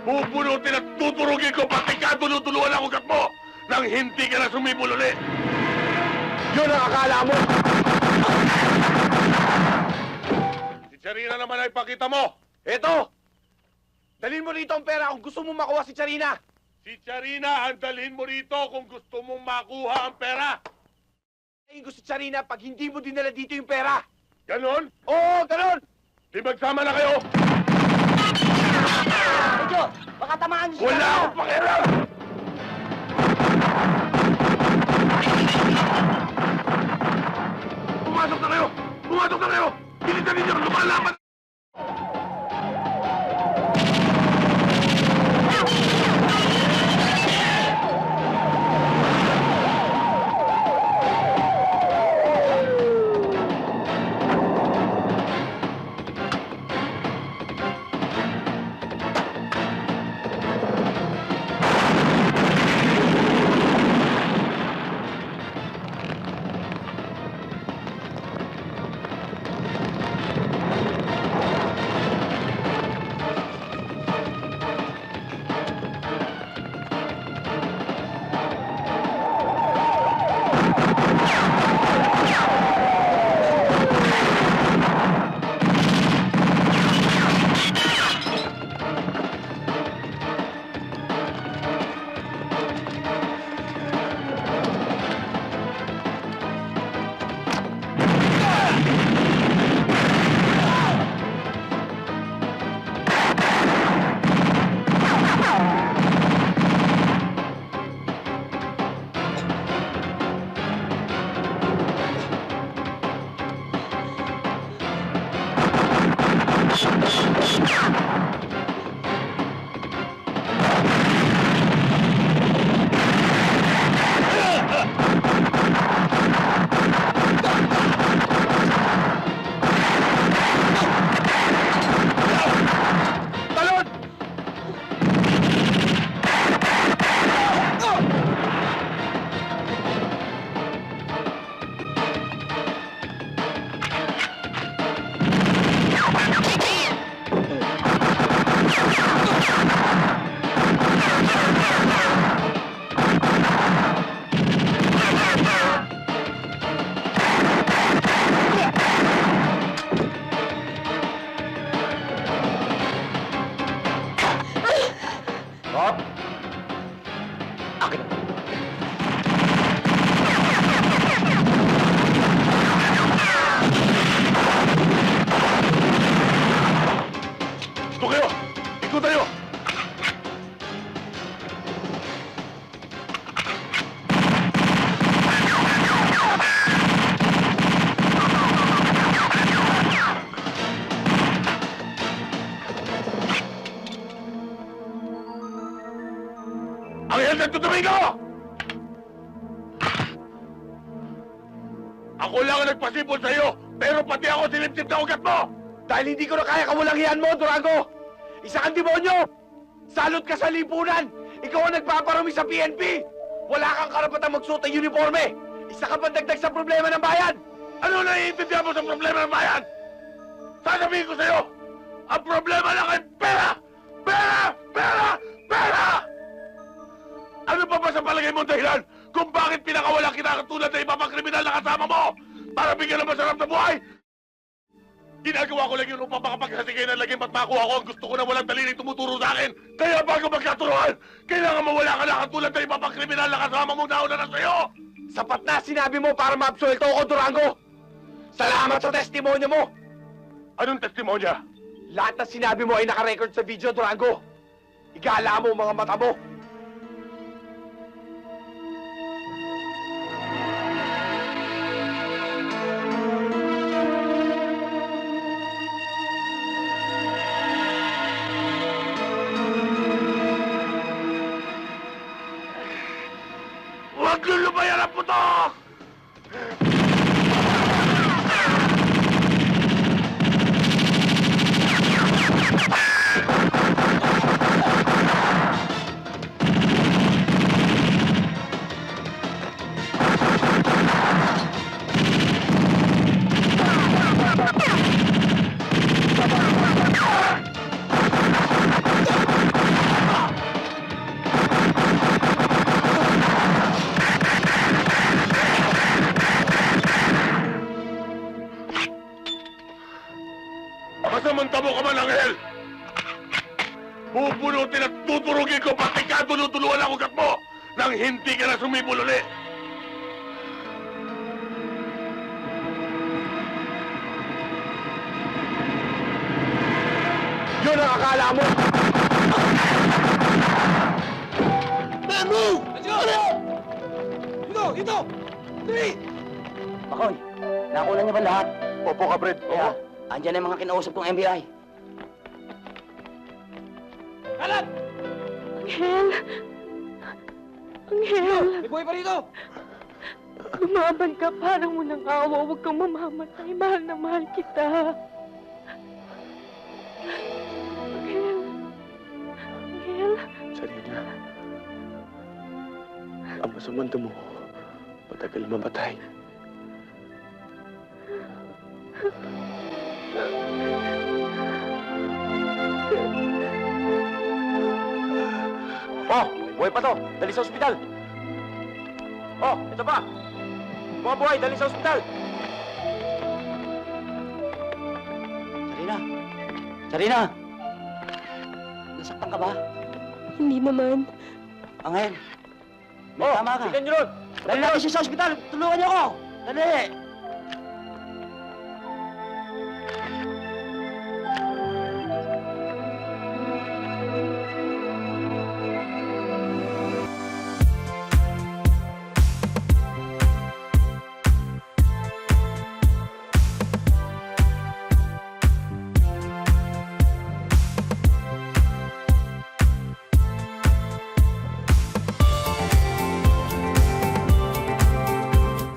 Bubunutin at tuturugin ko pati kadulutuluan ang ugat mo nang hindi ka na sumibol ulit. Yun ang akala mo! Si Charina naman ay pakita mo. Eto! Dalhin mo rito ang pera kung gusto mo makuha si Charina! Si Charina ang dalhin mo rito kung gusto mong makuha ang pera. Ay, gusto si Charina pag hindi mo dinala dito yung pera! Ganon? Oo, ganun! Di magsama na kayo. Medyo, baka tamaan siya. Wala akong pakialam. Ang helmet ko Domingo! Ako lang ang nagpasipol sa iyo, pero pati ako sinipsip na ugat mo! Dahil hindi ko na kaya kawalangian mo, Durango! Isa kang demonyo! Salot ka sa lipunan! Ikaw ang nagpaparami sa PNP! Wala kang karapatang magsuot ng uniforme! Isa ka pang dagdag sa problema ng bayan! Ano naiintindihan mo sa problema ng bayan? Sasabihin ko sa'yo, ang problema lang ay! Mong dahilan kung bakit pinakawalan kita katulad ng iba pang kriminal na kasama mo? Para bigyan ng masarap na buhay? Ginagawa ko lang yun upang makapagsasigay na laging ba't makuha ko ang gusto ko na walang daliling tumuturo sa akin. Kaya bago magkaturuan, kailangan mawala ka lang katulad ng iba pang kriminal na kasama mong nauna na sa'yo! Sapat na sinabi mo para maabsuelto ako, Durango! Salamat sa testimonyo mo! Anong testimonya? Lahat na sinabi mo ay nakarecord sa video, Durango! Igala mo mga mata mo! Masamantamo ka man, Angel! Bubunutin at tuturugin ko pati ka tulutuluan ang ugat mo nang hindi ka na sumibol ulit! Yun ang akala mo! Makoy, nakuha niyo ba lahat? Opo, kabred. Kaya, andyan na yung mga kinausap kong FBI. Angel! Angel! May buhay pa rito! Lumaban ka, parang mo nang awa. Huwag kang mamamatay. Mahal na mahal kita. Angel! Angel! Sarina, ang masamang mo, matagal mamatay. Oh, buhay pa to. Dali sa ospital. Oh, ito pa. Mga buhay, dali sa ospital. Sarina. Sarina. Nasaktan ka ba? Hindi naman. Angel. May tama ka. Tingnan nyo ron! Dali natin siya sa ospital. Tulungan niyo ako. Dali.